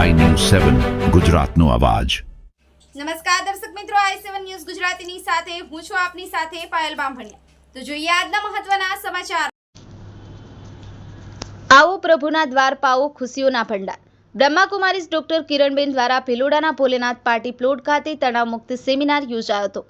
સેવન ગુજરાતનો અવાજ. નમસ્કાર દર્શક મિત્રો આઈ સેવન ન્યૂઝ ગુજરાતીની સાથે હું છું આપની સાથે પાયલ બામભણિયા. તો જોઈએ આજના મહત્વના સમાચાર. આવો પ્રભુના દ્વાર પાવો ખુશીઓના ભંડાર. બ્રહ્માકુમારીઝ ડોક્ટર કિરણબેન દ્વારા ભિલોડાના ભોલેનાથ પાર્ટી પ્લોટ ખાતે તણાવ મુક્ત સેમિનાર યોજાયો હતો.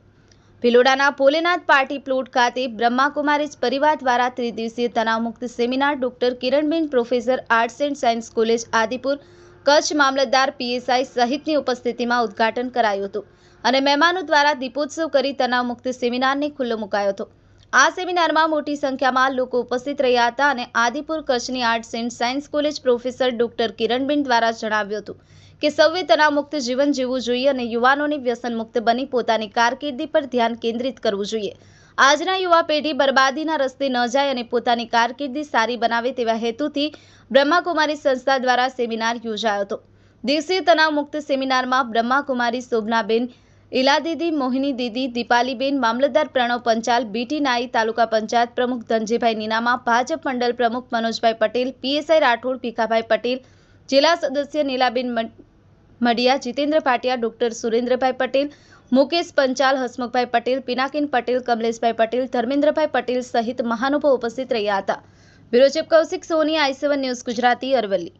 ભિલોડાના ભોલેનાથ પાર્ટી પ્લોટ ખાતે બ્રહ્માકુમારીઝ પરિવાર દ્વારા ત્રિદિવસીય તણાવ મુક્ત seminar doctor Kiranben professor arts and science college Adipur Kutch Mamlatdar PSI સહિતની ઉપસ્થિતિમાં ઉદ્ઘાટન કરાયું હતું અને મહેમાનો દ્વારા દીપોત્સવ કરી તણાવ મુક્ત સેમિનારને ખુલ્લો મુકાયો હતો. આ સેમિનારમાં મોટી સંખ્યામાં લોકો ઉપસ્થિત રહ્યા હતા અને આદિપુર કચ્છની arts and science college professor doctor Kiranben દ્વારા જણાવ્યું હતું કે સૌએ તણાવમુક્ત જીવન જીવવું જોઈએ અને યુવાનોને વ્યસનમુક્ત બની પોતાની કારકિર્દી પર ધ્યાન કેન્દ્રિત કરવું જોઈએ. આજના યુવા પેઢી બરબાદીના રસ્તે ન જાય અને પોતાની કારકિર્દી સારી બનાવે તેવા હેતુથી બ્રહ્માકુમારી સંસ્થા દ્વારા સેમિનાર યોજાયો હતો. દિવસીય તણાવ મુક્ત સેમિનારમાં બ્રહ્માકુમારી શોભનાબેન ઇલાદીદી મોહિની દીદી દીપાલીબેન, મામલતદાર પ્રણવ પંચાલ, બીટી નાઈ, તાલુકા પંચાયત પ્રમુખ ધનજીભાઈ નીનામા, ભાજપ મંડળ પ્રમુખ મનોજભાઈ પટેલ, પીએસઆઈ રાઠોડ, ભીખાભાઈ પટેલ, જિલ્લા સદસ્ય નીલાબેન મડિયા, જીતેન્દ્ર ભાટિયા, ડોક્ટર સુરેન્દ્રભાઈ પટેલ, મુકેશ પંચાલ, હસમુખભાઈ પટેલ, પિનાકીન પટેલ, કમલેશભાઈ પટેલ, ધર્મેન્દ્રભાઈ પટેલ સહિત મહાનુભાવ ઉપસ્થિત રહ્યા હતા. Bureau Kaushik Soni, I news Gujarati Aravalli.